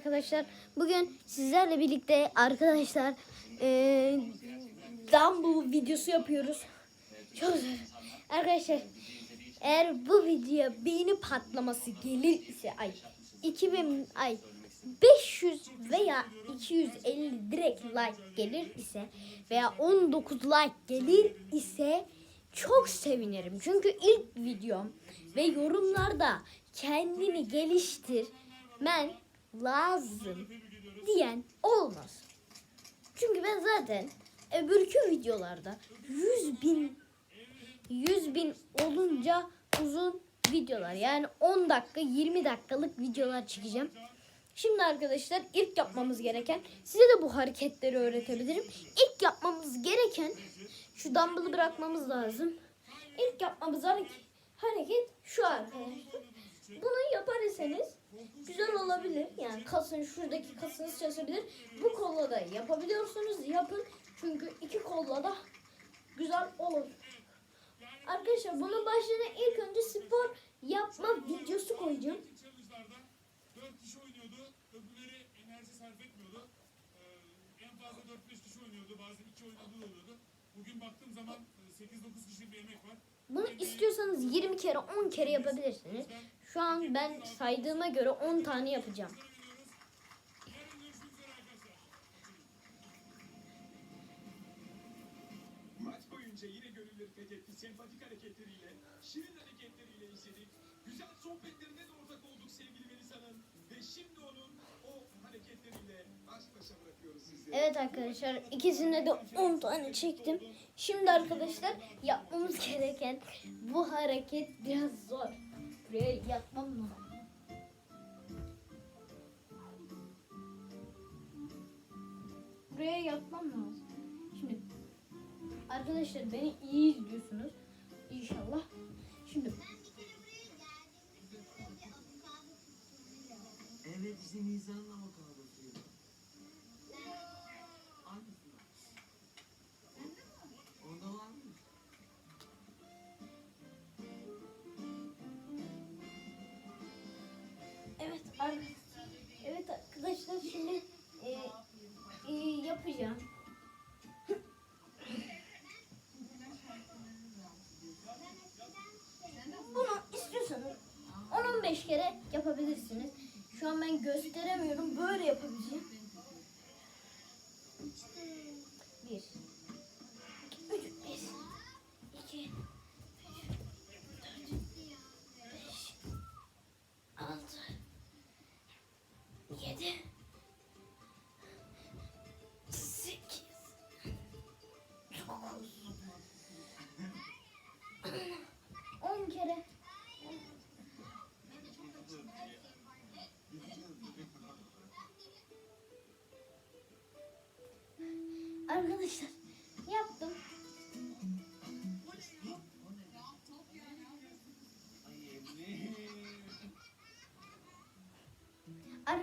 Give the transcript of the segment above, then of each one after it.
arkadaşlar. Bugün sizlerle birlikte arkadaşlar eee Dumble videosu yapıyoruz. Çok zor. Arkadaşlar eğer bu videoya beğeni patlaması gelir ise ay 2000 ay 500 veya 250 direkt like gelir ise veya 19 like gelir ise çok sevinirim. Çünkü ilk videom ve yorumlarda kendini geliştirmen lazım diyen olmaz. Çünkü ben zaten öbürkü videolarda 100 bin 100 bin olunca uzun videolar yani 10 dakika 20 dakikalık videolar çekeceğim. Şimdi arkadaşlar ilk yapmamız gereken size de bu hareketleri öğretebilirim. İlk yapmamız gereken şu dumbbell'ı bırakmamız lazım. İlk yapmamız hareket, hareket şu arkadaşlar. Bunu yapar iseniz güzel olabilir. Yani kasın şuradaki kasınız çalışabilir. Bu kolla da yapabiliyorsunuz. Yapın. Çünkü iki kolla da güzel olur. Arkadaşlar bunun başlığına ilk önce spor yapma videosu koyacağım. challenge'larda 4 kişi oynuyordu. Öbürleri enerji sarf etmiyordu. En fazla 4-5 kişi oynuyordu. Bazen 2 oynadığı da oluyordu. Bugün baktığım zaman 8-9 kişilik bir emek var. Bunu istiyorsanız 20 kere 10 kere yapabilirsiniz. Şu an ben saydığıma göre 10 tane yapacağım. Maç boyunca yine gönülleri fethetti. Sempatik hareketleriyle, şirin hareketleriyle izledik. Güzel sohbetlerine de ortak olduk sevgili Melisa'nın. Ve şimdi onun o hareketleriyle baş başa bırakıyoruz sizleri. Evet arkadaşlar ikisinde de 10 tane çektim. Şimdi arkadaşlar yapmamız gereken bu hareket biraz zor. Buraya yatmam lazım. Buraya yatmam lazım. Şimdi arkadaşlar beni iyi izliyorsunuz. İnşallah. Şimdi Evet işte Nisan'la avokadosuydu. Evet ar- Evet arkadaşlar şimdi e, e, yapacağım. Bunu istiyorsanız 10-15 kere yapabilirsiniz. Şu an ben gösteremiyorum. Böyle yapabileceğim. Bir. Yedi. Sekiz. Dokuz.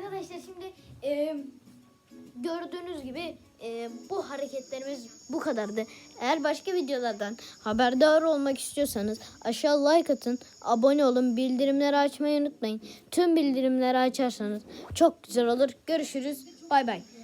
Arkadaşlar şimdi e, gördüğünüz gibi e, bu hareketlerimiz bu kadardı. Eğer başka videolardan haberdar olmak istiyorsanız aşağı like atın, abone olun, bildirimleri açmayı unutmayın. Tüm bildirimleri açarsanız çok güzel olur. Görüşürüz. Bay bay.